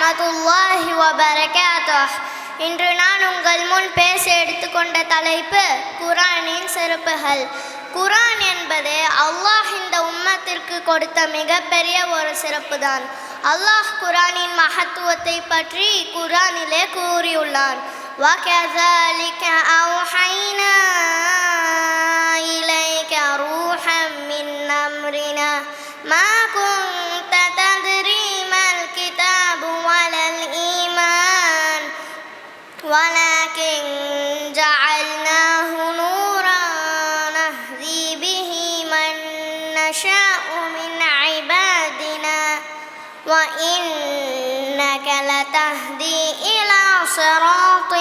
வரஹ்மத்துல்லாஹி வபரகாத்துஹ் இன்று நான் உங்கள் முன் பேச எடுத்துக்கொண்ட தலைப்பு குரானின் சிறப்புகள் குரான் என்பது அல்லாஹ் இந்த உம்மத்திற்கு கொடுத்த மிகப்பெரிய ஒரு சிறப்பு தான் அல்லாஹ் குரானின் மகத்துவத்தை பற்றி குரானிலே கூறியுள்ளான் وَكَذَلِكَ أَوْحَيْنَا إِلَيْكَ رُوحًا مِّنْ أَمْرِنَا مَا كُنتَ نشاء من عبادنا وإنك لتهدي إلى صراط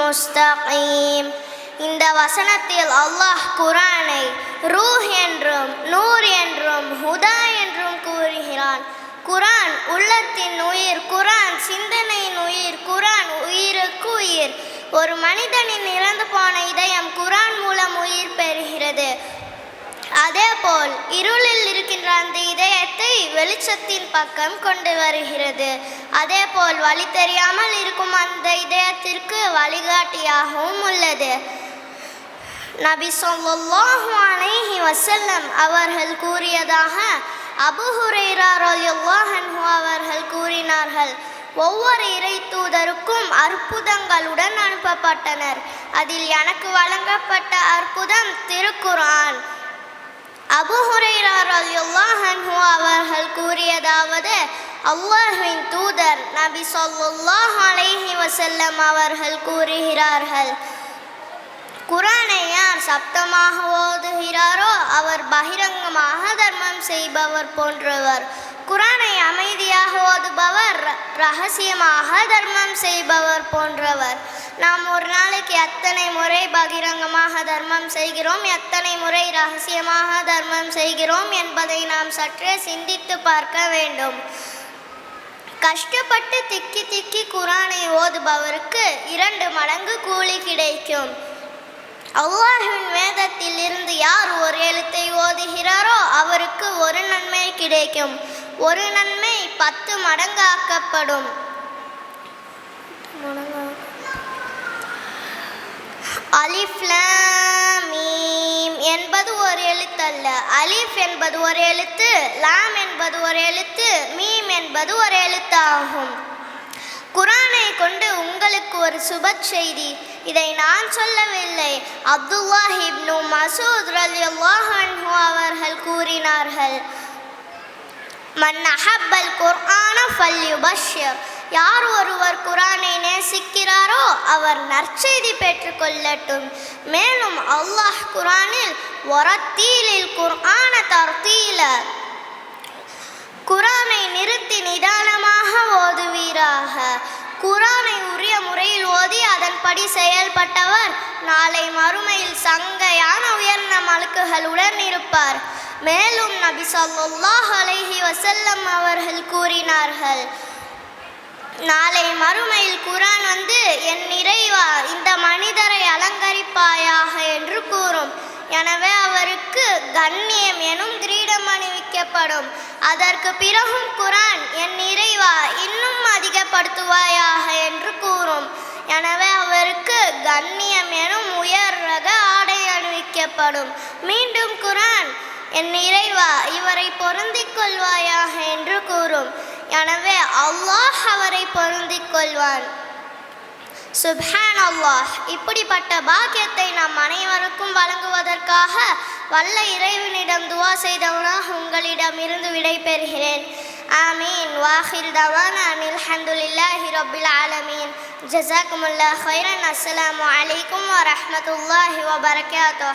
مستقيم இந்த வசனத்தில் அல்லாஹ் குரானை ரூஹ் என்றும் நூர் என்றும் ஹுதா என்றும் கூறுகிறான் குரான் உள்ளத்தின் உயிர் குரான் சிந்தனையின் உயிர் குரான் உயிருக்கு உயிர் ஒரு மனிதனின் இறந்து போன இதயம் குரான் மூலம் உயிர் பெறுகிறது அதேபோல் இருளில் இருக்கின்ற அந்த இதயத்தை வெளிச்சத்தின் பக்கம் கொண்டு வருகிறது. அதேபோல் வழி தெரியாமல் இருக்கும் அந்த இதயத்திற்கு வழிகாட்டியாகவும் உள்ளது. நபி ஸல்லல்லாஹு அலைஹி வசல்லம் அவர்கள் கூறியதாக அபு ஹுரைரா அவர்கள் கூறினார்கள் ஒவ்வொரு இறை தூதருக்கும் அற்புதங்களுடன் அனுப்பப்பட்டனர். அதில் எனக்கு வழங்கப்பட்ட அற்புதம் திருக்குரான் அபு ஹுரைரா ரலியல்லாஹு அவர்கள் கூறியதாவது அல்லாஹின் தூதர் நபி சொல்லுல்லாஹ் அலைஹி வசல்லம் அவர்கள் கூறுகிறார்கள் குரானை யார் சப்தமாக ஓதுகிறாரோ அவர் பகிரங்கமாக தர்மம் செய்பவர் போன்றவர். குரானை அமைதியாக ஓதுபவர் ர- ரகசியமாக தர்மம் செய்பவர். போன்றவர். நாம் ஒரு நாளைக்கு எத்தனை முறை பகிரங்கமாக தர்மம் செய்கிறோம். எத்தனை முறை ரகசியமாக தர்மம் செய்கிறோம் என்பதை நாம் சற்றே சிந்தித்து பார்க்க வேண்டும். கஷ்டப்பட்டு திக்கி திக்கி குரானை ஓதுபவருக்கு இரண்டு மடங்கு கூலி கிடைக்கும். அல்லாஹ்வின் வேதத்தில் இருந்து யார் ஒரு எழுத்தை ஓதுகிறாரோ அவருக்கு ஒரு நன்மை கிடைக்கும். ஒரு நன்மை பத்து மடங்காக்கப்படும் அலிஃப்லாம் மீம் என்பது ஒரு எழுத்தல்ல. அலிஃப் என்பது ஒரு எழுத்து லாம் என்பது ஒரு எழுத்து மீம் என்பது ஒரு எழுத்தாகும். குரானை கொண்டு உங்களுக்கு ஒரு சுப செய்தி. இதை நான் சொல்லவில்லை. அப்துல்லா இப்னு மசூத் ரலியல்லாஹு அவர்கள் கூறினார்கள். மன் அஹப்பல் குர்ஆன ஃபல்யுபஷ்யர் யார் ஒருவர் குரானை நேசிக்கிறாரோ அவர் நற்செய்தி பெற்றுக்கொள்ளட்டும். மேலும் அல்லாஹ் குரானில் ஒரத்தீலில் குர்ஆன தர்த்தீல குரானை நிறுத்தி நிதானமாக ஓதுவீராக. குரானை உரிய முறையில் ஓதி அதன்படி செயல்பட்டவர் நாளை மறுமையில் சங்கையான உயர்ந்த மலக்குகளுடன் இருப்பார். மேலும் நபி ஸல்லல்லாஹு அலைஹி வசல்லம் அவர்கள் கூறினார்கள் நாளை மறுமையில் குரான் வந்து என் நிறைவா இந்த மனிதரை அலங்கரிப்பாயாக என்று கூறும். எனவே அவருக்கு கண்ணியம் எனும் கிரீடம் அணிவிக்கப்படும். அதற்கு பிறகும் குரான் என் நிறைவா இன்னும் அதிகப்படுத்துவாயாக என்று கூறும். எனவே அவருக்கு கண்ணியம் எனும் உயர் ரக ஆடை அணிவிக்கப்படும். மீண்டும் குரான் என் நிறைவா இவரை பொருந்திக் கொள்வாயாக என்று கூறும். எனவே அல்லாஹ் அவரை பொருந்திக் கொள்வான் சுப்ஹான் அல்லாஹ் இப்படிப்பட்ட பாக்கியத்தை நாம் அனைவருக்கும் வழங்குவதற்காக வல்ல இறைவனிடம் துவா செய்தவனாக உங்களிடம் இருந்து விடைபெறுகிறேன். ஆமீன். வாஹிர் தவான் அனில் ஹந்துலில்லாஹி ரபில் ஆலமீன். ஜசாக்குமுல்லா ஹைரன் அஸ்லாம் அலைக்கும் வரமத்துல்லாஹி வபரகாத்தோ